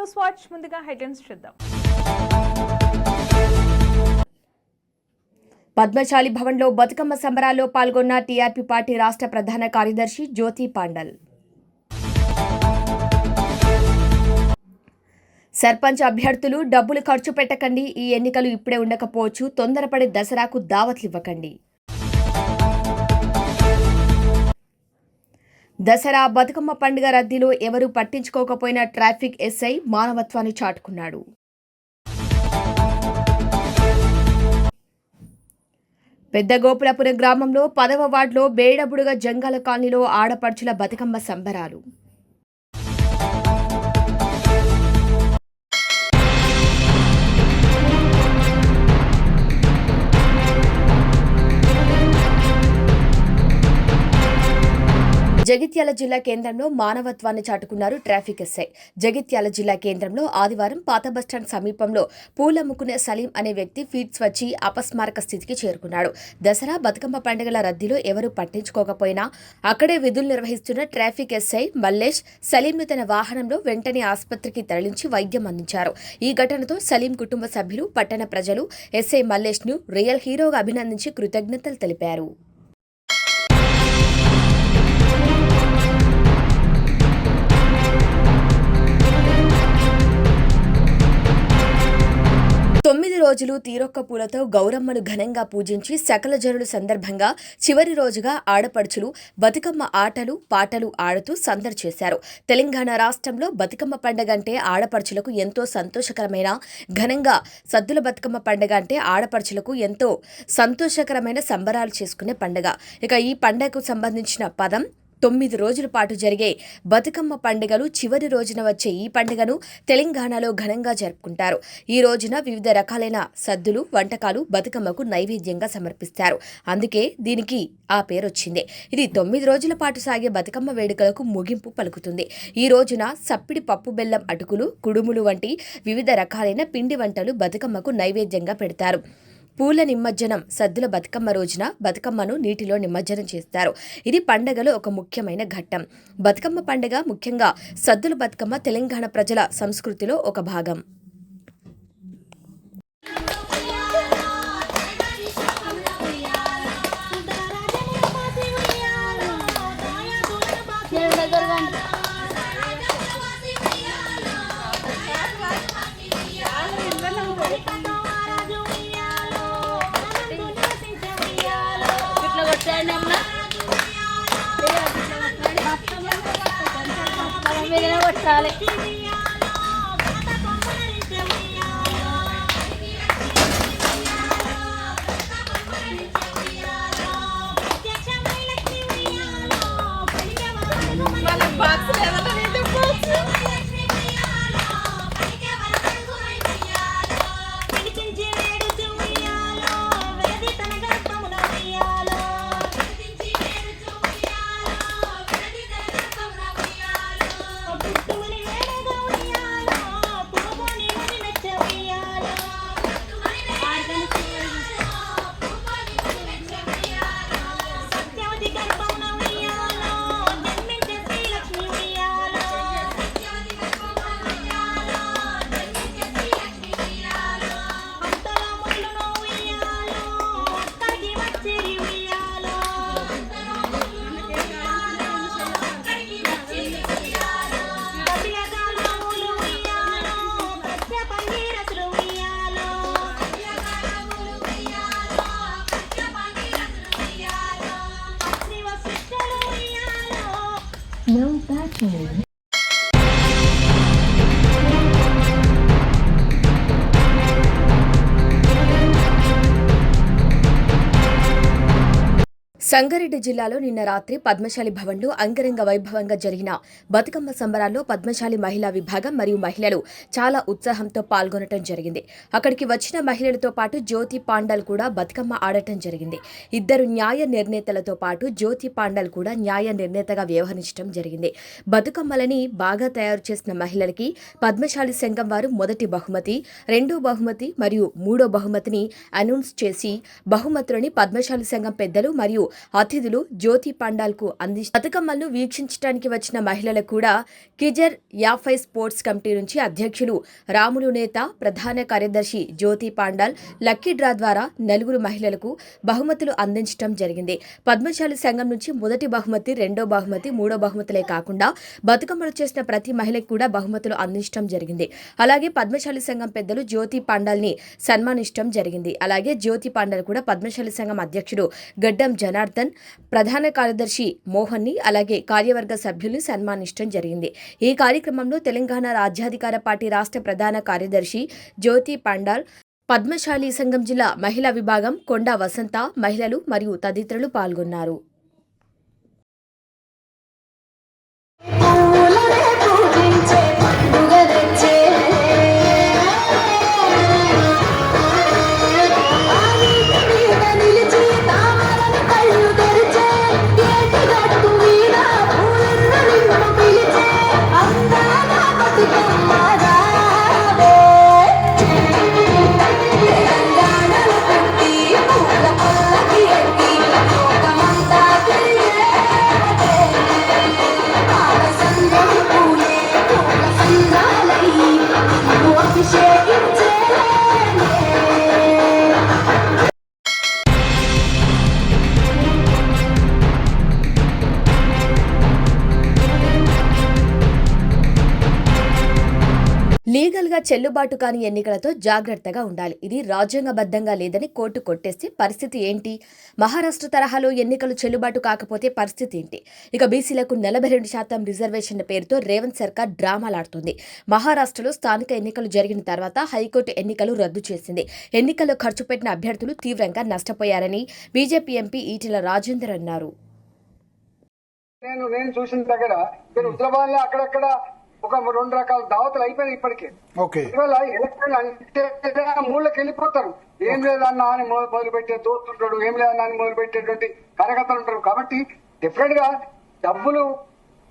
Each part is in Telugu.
న్యూస్ వాచ్ ముందుగా హెడ్లైన్స్ చూద్దాం. పద్మశాలి భవన్లో బతుకమ్మ సంబరాల్లో పాల్గొన్న టీఆర్పీ పార్టీ రాష్ట్ర ప్రధాన కార్యదర్శి జ్యోతి పాండల్. సర్పంచ్ అభ్యర్థులు డబ్బులు ఖర్చు పెట్టకండి ఈ ఎన్నికలు ఇప్పుడే ఉండకపోవచ్చు తొందరపడి దసరాకు దావత్లివ్వకండి దసరా బతుకమ్మ పండుగ రద్దీలో ఎవరూ పట్టించుకోకపోయిన ట్రాఫిక్ ఎస్ఐ మానవత్వాన్ని చాటుకున్నాడు. పెద్ద గోపులపురం గ్రామంలో పదవ వార్డులో బేడబుడుగ జంగాల కాలనీలో ఆడపడుచుల బతుకమ్మ సంబరాలు. జగిత్యాల జిల్లా కేంద్రంలో మానవత్వాన్ని చాటుకున్నారు ట్రాఫిక్ ఎస్ఐ. జగిత్యాల జిల్లా కేంద్రంలో ఆదివారం పాత బస్టాండ్ సమీపంలో పూలమ్ముకునే సలీం అనే వ్యక్తి ఫీట్స్ వచ్చి అపస్మారక స్థితికి చేరుకున్నాడు. దసరా బతుకమ్మ పండుగల రద్దీలో ఎవరూ పట్టించుకోకపోయినా అక్కడే విధులు నిర్వహిస్తున్న ట్రాఫిక్ ఎస్ఐ మల్లేష్ సలీంను తన వాహనంలో వెంటనే ఆసుపత్రికి తరలించి వైద్యం అందించారు. ఈ ఘటనతో సలీం కుటుంబ సభ్యులు పట్టణ ప్రజలు ఎస్ఐ మల్లేష్ను రియల్ హీరోగా అభినందించి కృతజ్ఞతలు తెలిపారు. రోజులు తీరొక్క పూలతో గౌరమ్మను ఘనంగా పూజించి సకల జనుల సందర్భంగా చివరి రోజుగా ఆడపడుచులు బతుకమ్మ ఆటలు పాటలు ఆడుతూ సందడి చేశారు. తెలంగాణ రాష్ట్రంలో బతుకమ్మ పండగ అంటే ఆడపడుచులకు ఎంతో సంతోషకరమైన ఘనంగా సద్దుల బతుకమ్మ పండగ అంటే ఆడపడుచులకు ఎంతో సంతోషకరమైన సంబరాలు చేసుకునే పండగ. ఇక ఈ పండగకు సంబంధించిన పదం తొమ్మిది రోజుల పాటు జరిగే బతుకమ్మ పండుగలు చివరి రోజున వచ్చే ఈ పండుగను తెలంగాణలో ఘనంగా జరుపుకుంటారు. ఈ రోజున వివిధ రకాలైన సద్దులు వంటకాలు బతుకమ్మకు నైవేద్యంగా సమర్పిస్తారు. అందుకే దీనికి ఆ పేరొచ్చింది ఇది తొమ్మిది రోజుల పాటు సాగే బతుకమ్మ వేడుకలకు ముగింపు పలుకుతుంది. ఈ రోజున సప్పిడి పప్పు బెల్లం అటుకులు కుడుములు వంటి వివిధ రకాలైన పిండి వంటలు బతుకమ్మకు నైవేద్యంగా పెడతారు. పూల నిమజ్జనం సద్దుల బతుకమ్మ రోజున బతుకమ్మను నీటిలో నిమజ్జనం చేస్తారు. ఇది పండగలో ఒక ముఖ్యమైన ఘట్టం. బతుకమ్మ పండగ ముఖ్యంగా సద్దుల బతుకమ్మ తెలంగాణ ప్రజల సంస్కృతిలో ఒక భాగం. మీదనే కొట్టాలి సంగారెడ్డి జిల్లాలో నిన్న రాత్రి పద్మశాలి భవన్లో అంగరంగ వైభవంగా జరిగిన బతుకమ్మ సంబరాల్లో పద్మశాలి మహిళా విభాగం మరియు మహిళలు చాలా ఉత్సాహంతో పాల్గొనటం జరిగింది. అక్కడికి వచ్చిన మహిళలతో పాటు జ్యోతి పాండల్ కూడా బతుకమ్మ ఆడటం జరిగింది. ఇద్దరు న్యాయ నిర్ణేతలతో పాటు జ్యోతి పాండల్ కూడా న్యాయ నిర్ణేతగా వ్యవహరించడం జరిగింది. బతుకమ్మలని బాగా తయారు చేసిన మహిళలకి పద్మశాలి సంఘం వారు మొదటి బహుమతి రెండో బహుమతి మరియు మూడో బహుమతిని అనౌన్స్ చేసి బహుమతులని పద్మశాలి సంఘం పెద్దలు మరియు అతిథులు జ్యోతి పాండాల్కు అంది బతుకమ్మలను వీక్షించడానికి వచ్చిన మహిళలు కూడా కిజర్ యాఫై స్పోర్ట్స్ కమిటీ నుంచి అధ్యక్షులు రాములు నేత ప్రధాన కార్యదర్శి జ్యోతి పాండాల్ లక్కీ డ్రా ద్వారా నలుగురు మహిళలకు బహుమతులు అందించడం జరిగింది. పద్మశాలి సంఘం నుంచి మొదటి బహుమతి రెండో బహుమతి మూడో బహుమతులే కాకుండా బతుకమ్మలు చేసిన ప్రతి మహిళకు కూడా బహుమతులు అందించడం జరిగింది. అలాగే పద్మశాలి సంఘం పెద్దలు జ్యోతి పాండాల్ని సన్మానించడం జరిగింది. అలాగే జ్యోతి పాండాల్ కూడా పద్మశాలి సంఘం అధ్యక్షుడు గడ్డం జనార్దన్ ప్రధాన కార్యదర్శి మోహన్ని అలాగే కార్యవర్గ సభ్యుల్ని సన్మానించడం జరిగింది. ఈ కార్యక్రమంలో తెలంగాణ రాజ్యాధికార పార్టీ రాష్ట్ర ప్రధాన కార్యదర్శి జ్యోతి పాండాల్ పద్మశాలి సంఘం జిల్లా మహిళా విభాగం కొండా వసంత మహిళలు మరియు తదితరులు పాల్గొన్నారు. చెల్లుబాటు కాని ఎన్నికలతో జాగ్రత్తగా ఉండాలి. ఇది రాజ్యాంగబద్ధంగా లేదని కోర్టు కొట్టేస్తే పరిస్థితి ఏంటి? మహారాష్ట్ర తరహాలో ఎన్నికలు చెల్లుబాటు కాకపోతే పరిస్థితి ఏంటి? ఇక బీసీలకు నలభై రెండు శాతం రిజర్వేషన్ల పేరుతో రేవంత్ సర్కార్ డ్రామాలాడుతుంది. మహారాష్ట్రలో స్థానిక ఎన్నికలు జరిగిన తర్వాత హైకోర్టు ఎన్నికలు రద్దు చేసింది. ఎన్నికల్లో ఖర్చు పెట్టిన అభ్యర్థులు తీవ్రంగా నష్టపోయారని బీజేపీ ఎంపీ ఈటెల రాజేందర్ అన్నారు. నేను నేను చూసిన దగ్గర మీరు లో అక్కడక్కడ ఒక రెండు రకాల దావతులు అయిపోయినాయి ఇప్పటికే. ఓకే. ఇవాళ ఎలక్షన్ అంటే మూలకి వెళ్ళిపోతారు ఏం లేదన్నా అని మొదలు పెట్టే దోస్తుంటాడు ఏం లేదన్నా అని మొదలు పెట్టేటువంటి కార్యకర్తలు ఉంటారు కాబట్టి డెఫినెట్గా డబ్బులు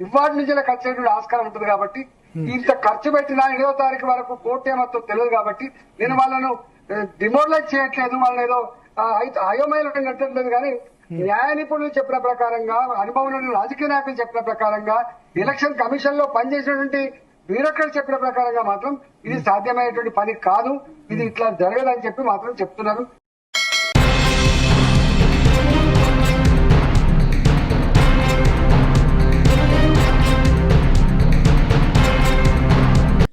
ఇవాటి నుంచి ఖర్చు అయ్యేటువంటి ఆస్కారం ఉంటుంది కాబట్టి ఇంత ఖర్చు పెట్టిన ఏడో తారీఖు వరకు కోర్టు ఏమవుతుందో తెలియదు కాబట్టి నేను వాళ్ళను డిమోరలైజ్ చేయట్లేదు. వాళ్ళని ఏదో అయోమయంలో కానీ న్యాయ నిపుణులు చెప్పిన ప్రకారంగా అనుభవం రాజకీయ నాయకులు చెప్పిన ప్రకారంగా ఎలక్షన్ కమిషన్లో పనిచేసినటువంటి బ్యూరోక్రాట్ చెప్పిన ప్రకారంగా మాత్రం ఇది సాధ్యమయ్యేటువంటి పని కాదు. ఇది ఇట్లా జరగదని చెప్పి మాత్రం చెప్తున్నారు.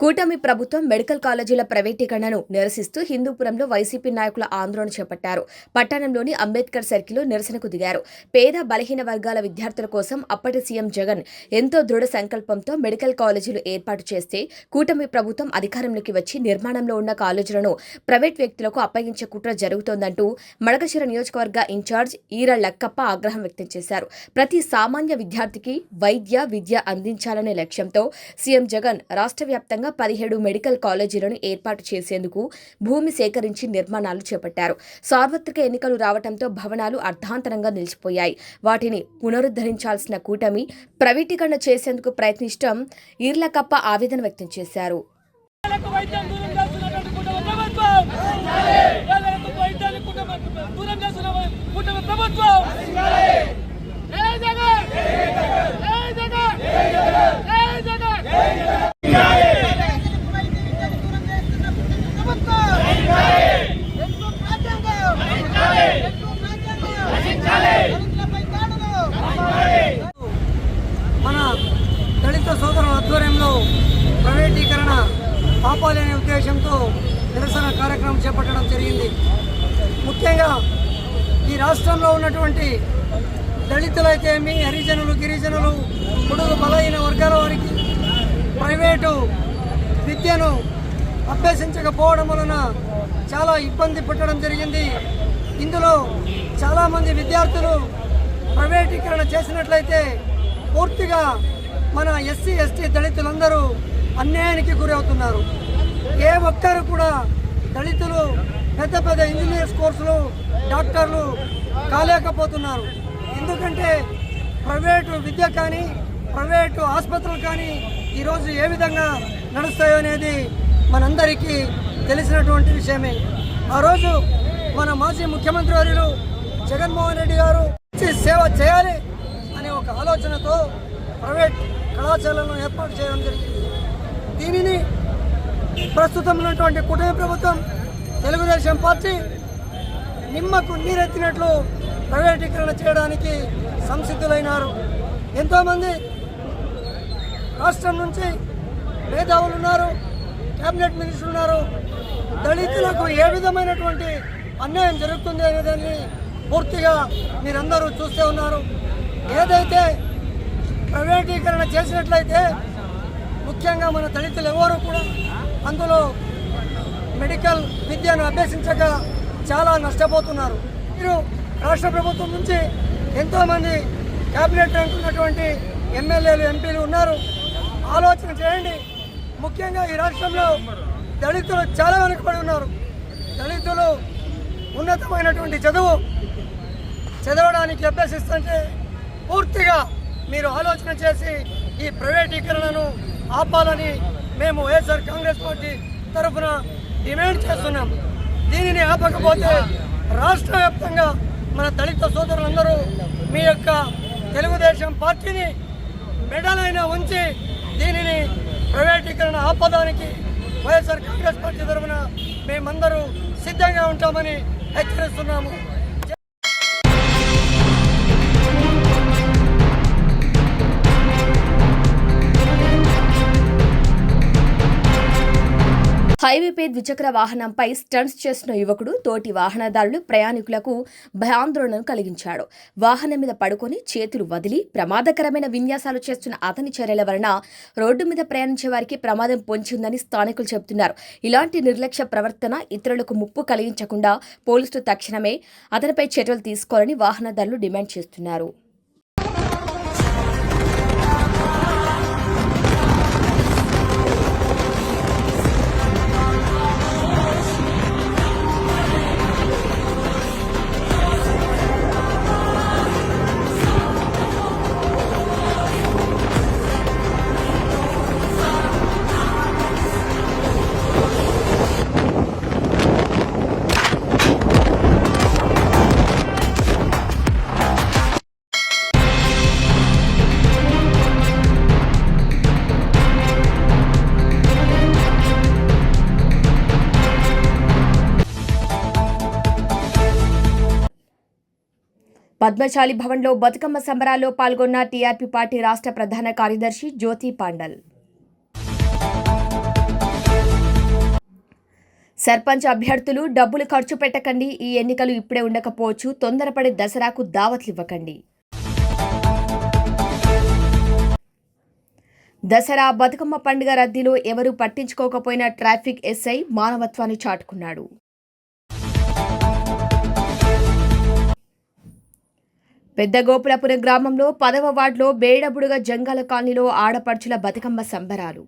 కూటమి ప్రభుత్వం మెడికల్ కాలేజీల ప్రైవేటీకరణను నిరసిస్తూ హిందూపురంలో వైసీపీ నాయకుల ఆందోళన చేపట్టారు. పట్టణంలోని అంబేద్కర్ సర్కిల్లో నిరసనకు దిగారు. పేద బలహీన వర్గాల విద్యార్థుల కోసం అప్పటి సీఎం జగన్ ఎంతో దృఢ సంకల్పంతో మెడికల్ కాలేజీలు ఏర్పాటు చేస్తే కూటమి ప్రభుత్వం అధికారంలోకి వచ్చి నిర్మాణంలో ఉన్న కాలేజీలను ప్రైవేట్ వ్యక్తులకు అప్పగించే కుట్ర జరుగుతోందంటూ మడకశిర నియోజకవర్గ ఇన్ఛార్జ్ ఈర లక్కప్ప ఆగ్రహం వ్యక్తం చేశారు. ప్రతి సామాన్య విద్యార్థికి వైద్య విద్య అందించాలనే లక్ష్యంతో సీఎం జగన్ రాష్ట్ర వ్యాప్తంగా పదిహేడు మెడికల్ కాలేజీలను ఏర్పాటు చేసేందుకు భూమి సేకరించి నిర్మాణాలు చేపట్టారు. సార్వత్రిక ఎన్నికలు రావడంతో భవనాలు అర్ధాంతరంగా నిలిచిపోయాయి. వాటిని పునరుద్ధరించాల్సిన కూటమి ప్రైవేటీకరణ చేసేందుకు ప్రయత్నించడం ఈర్లకప్ప ఆవేదన వ్యక్తం చేశారు. ప్రభుత్వం పేదలకు వైద్యాన్ని కుటుంబ దూరం చేస్తున్న కుటుంబ ప్రభుత్వం జై జగన్ జై జగన్ జై జగన్ మన దళిత సోదరుల ఆధ్వర్యంలో ప్రైవేటీకరణ ఆపాలనే ఉద్దేశంతో నిరసన కార్యక్రమం చేపట్టడం జరిగింది. ముఖ్యంగా ఈ రాష్ట్రంలో ఉన్నటువంటి దళితులైతేమి హరిజనులు గిరిజనులు పొడుగు బలహీన వర్గాల వారికి ప్రైవేటు విద్యను అభ్యసించకపోవడం వలన చాలా ఇబ్బంది పెట్టడం జరిగింది. ఇందులో చాలామంది విద్యార్థులు ప్రైవేటీకరణ చేసినట్లయితే పూర్తిగా మన ఎస్సీ ఎస్టీ దళితులందరూ అన్యాయానికి గురవుతున్నారు. ఏ ఒక్కరు కూడా దళితులు పెద్ద పెద్ద ఇంజనీర్స్ కోర్సులు డాక్టర్లు కాలేకపోతున్నారు. ఎందుకంటే ప్రైవేటు విద్య కానీ ప్రైవేటు ఆసుపత్రులు కానీ ఈరోజు ఏ విధంగా నడుస్తాయో అనేది మనందరికీ తెలిసినటువంటి విషయమే. ఆ రోజు మన మాజీ ముఖ్యమంత్రి వర్యులు జగన్మోహన్ రెడ్డి గారు మంచి సేవ చేయాలి అనే ఒక ఆలోచనతో ప్రైవేట్ కళాశాలను ఏర్పాటు చేయడం జరిగింది. దీనిని ప్రస్తుతం ఉన్నటువంటి కుటుంబ ప్రభుత్వం తెలుగుదేశం పార్టీ నిమ్మకు నీరెత్తినట్లు ప్రైవేటీకరణ చేయడానికి సంసిద్ధులైనారు. ఎంతోమంది రాష్ట్రం నుంచి మేధావులు ఉన్నారు కేబినెట్ మినిస్టర్ ఉన్నారు. దళితులకు ఏ విధమైనటువంటి అన్యాయం జరుగుతుంది అనే దాన్ని పూర్తిగా మీరందరూ చూస్తూ ఉన్నారు. ఏదైతే ప్రైవేటీకరణ చేసినట్లయితే ముఖ్యంగా మన దళితులు ఎవరు కూడా అందులో మెడికల్ విద్యను అభ్యసించక చాలా నష్టపోతున్నారు. మీరు రాష్ట్ర ప్రభుత్వం నుంచి ఎంతోమంది క్యాబినెట్ ర్యాంక్ ఉన్నటువంటి ఎమ్మెల్యేలు ఎంపీలు ఉన్నారు. ఆలోచన చేయండి. ముఖ్యంగా ఈ రాష్ట్రంలో దళితులు చాలా వెనుకబడి ఉన్నారు. దళితులు ఉన్నతమైనటువంటి చదువు చదవడానికి అభ్యసిస్తుంటే పూర్తిగా మీరు ఆలోచన చేసి ఈ ప్రైవేటీకరణను ఆపాలని మేము వైఎస్ఆర్ కాంగ్రెస్ పార్టీ తరఫున డిమాండ్ చేస్తున్నాం. దీనిని ఆపకపోతే రాష్ట్ర వ్యాప్తంగా మన దళిత సోదరులందరూ మీ యొక్క తెలుగుదేశం పార్టీని మెడలైన ఉంచి దీనిని ప్రైవేటీకరణ ఆపదానికి వైఎస్ఆర్ కాంగ్రెస్ పార్టీ తరఫున మేమందరూ సిద్ధంగా ఉంటామని హెచ్చరిస్తున్నాము. హైవేపై ద్విచక్ర వాహనంపై స్టంట్స్ చేసిన యువకుడు తోటి వాహనదారులు ప్రయాణికులకు భయాందోళనను కలిగించాడు. వాహనం మీద పడుకొని చేతులు వదిలి ప్రమాదకరమైన విన్యాసాలు చేస్తున్న అతని చర్యల వలన రోడ్డు మీద ప్రయాణించే వారికి ప్రమాదం పొంచిందని స్థానికులు చెబుతున్నారు. ఇలాంటి నిర్లక్ష్య ప్రవర్తన ఇతరులకు ముప్పు కలిగించకుండా పోలీసులు తక్షణమే అతనిపై చర్యలు తీసుకోవాలని వాహనదారులు డిమాండ్ చేస్తున్నారు. పద్మశాలి భవన్లో బతుకమ్మ సంబరాల్లో పాల్గొన్న టీఆర్పీ పార్టీ రాష్ట్ర ప్రధాన కార్యదర్శి జ్యోతి పాండల్. సర్పంచ్ అభ్యర్థులు డబ్బులు ఖర్చు పెట్టకండి ఈ ఎన్నికలు ఇప్పుడే ఉండకపోవచ్చు తొందరపడి దసరాకు దావత్లు ఇవ్వకండి దసరా బతుకమ్మ పండుగ రద్దీలో ఎవరూ పట్టించుకోకపోయిన ట్రాఫిక్ ఎస్ఐ మానవత్వాన్ని చాటుకున్నాడు. పెద్ద గోపులపురం గ్రామంలో పదవ వార్డులో బేడబుడుగ జంగాల కాలనీలో ఆడపడుచుల బతుకమ్మ సంబరాలు.